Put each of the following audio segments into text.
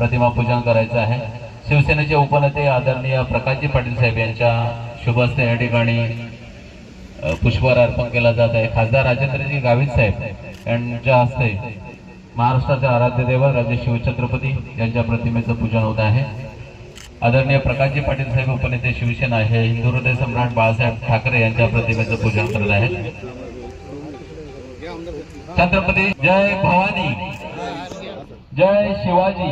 प्रतिमा पूजन करायचं आहे. शिवसेनेचे उपनेते आदरणीय प्रकाशजी पाटील साहेब यांच्या शुभ हस्ते या ठिकाणी पुष्पहार अर्पण केला जात आहे. खासदार राजेंद्रजी गावित साहेब यांच्या हस्ते महाराष्ट्राचे आराध्य दैवत राजे शिवछत्रपती यांच्या प्रतिमेचं पूजन होत आहे. आदरणीय प्रकाशजी पाटील साहेब उपनेते शिवसेना हे हिंदू हृदय सम्राट बाळासाहेब ठाकरे यांच्या प्रतिमेचं पूजन करत आहेत. छत्रपती जय भवानी. जय शिवाजी.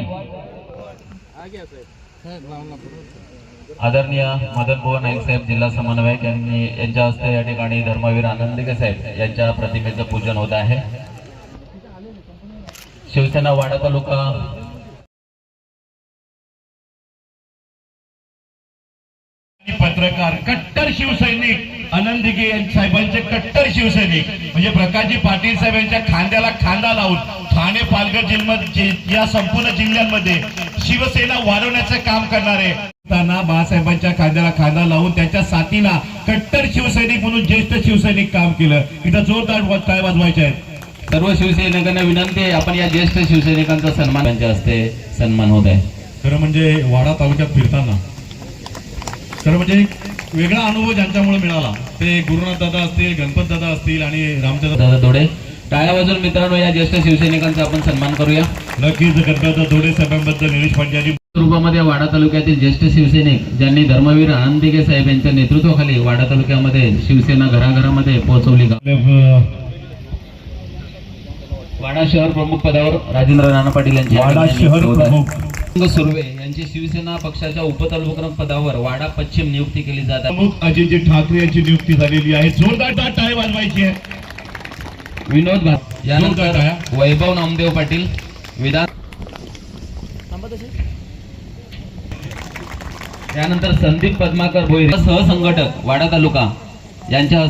आदरणीय मदन भुवन नाईक साहेब जिल्हा समन्वयक यांनी यांच्या हस्ते या ठिकाणी धर्मवीर आनंदिके साहेब यांच्या प्रतिमेचं पूजन होत आहे. शिवसेना वाडा तालुका पत्रकार कट्टर शिवसैनिक आनंद दिघे साहेबांचे कट्टर शिवसैनिक म्हणजे प्रकाशजी पाटील साहेब यांच्या खांद्याला खांदा लावून ठाणे पालघर जिल्ह्यात या संपूर्ण जिल्ह्यांमध्ये शिवसेना वाढवण्याचं काम करणारे बाळासाहेबांच्या खांद्याला खांदा लावून त्यांच्या साथीला कट्टर शिवसैनिक म्हणून ज्येष्ठ शिवसैनिक काम केलं. इथं जोरदार टाळ वाजवायचे आहेत. सर्व शिवसैनिकांना विनंती आहे आपण या ज्येष्ठ शिवसैनिकांचा सन्मान त्यांच्या हस्ते सन्मान होत आहे. खरं म्हणजे वाडा तालुक्यात फिरताना खरं म्हणजे वेगळा अनुभव ज्यांच्यामुळे मिळाला ते गुरुनाथ दादा असतील गणपत दादा असतील आणि रामचंद्र दादा थोडे. टाळ्या वाजून मित्रांनो या ज्येष्ठ शिवसैनिकांचा आपण सन्मान करूया. नक्कीच गणपत धोडे साहेबांबद्दल निलेश पांड्यांनी रूपामध्ये वाडा तालुक्यातील ज्येष्ठ शिवसैनिक ज्यांनी धर्मवीर आनंदिके साहेब यांच्या नेतृत्वाखाली वाडा तालुक्यामध्ये शिवसेना घराघरामध्ये पोहोचवली वाडा शहर प्रमुख पदावर राजेंद्र राणा पाटील यांची वाडा शहर. प्रमुख. सुर्वे यांची शिवसेना पक्षाच्या उपतालुका पदावर वाडा पश्चिम नियुक्ती केली जात आहे. प्रमुख अजितजी ठाकरे यांची नियुक्ती झालेली आहे. जोरदार टाळे वाजवायची आहे. विनोद यानंतर. वैभव नामदेव पाटील विधान त्यानंतर संदीप पद्माकर भोईर सहसंघटक वाडा तालुका. यांच्या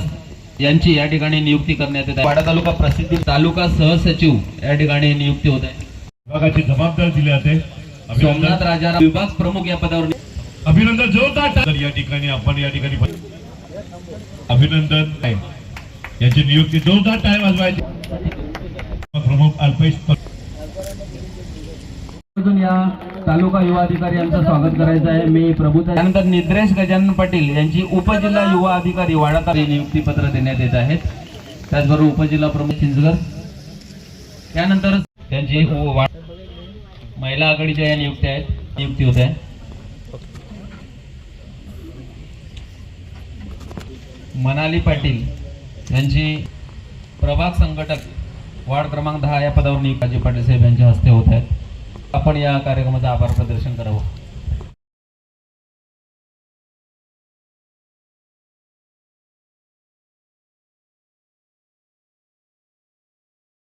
यांची या ठिकाणी नियुक्ती करण्यात येत आहे. वाडा तालुका प्रसिद्धी तालुका सहसचिव या ठिकाणी नियुक्ती होत आहे. विभागाची जबाबदारी दिली जाते. सोमनाथ अभिनंदन राजा विभाग प्रमुख या पदावर अभिनंदन जोरदार. तर या ठिकाणी आपण या ठिकाणी अभिनंदन. यांची नियुक्ती जोरदार टाळे वाजवायची प्रमुख अल्पेश या तालुका युवा अधिकारी यांचं स्वागत करायचं आहे मी प्रभू त्यानंतर निद्रेश गजानन पाटील यांची उपजिल्हा युवा अधिकारी वाडा नियुक्ती पत्र देण्यात येत आहेत त्याचबरोबर उपजिल्हा प्रमुख चिंचगर त्यानंतर त्यांची महिला आघाडीच्या या नियुक्त्या आहेत. नियुक्ती होत आहे. मनाली पाटील यांची प्रभाग संघटक वार्ड क्रमांक दहा या पदावर नियुक्त अजय पाटील साहेब यांच्या हस्ते होत आहेत. आपण या कार्यक्रमाचं आभार प्रदर्शन करावं.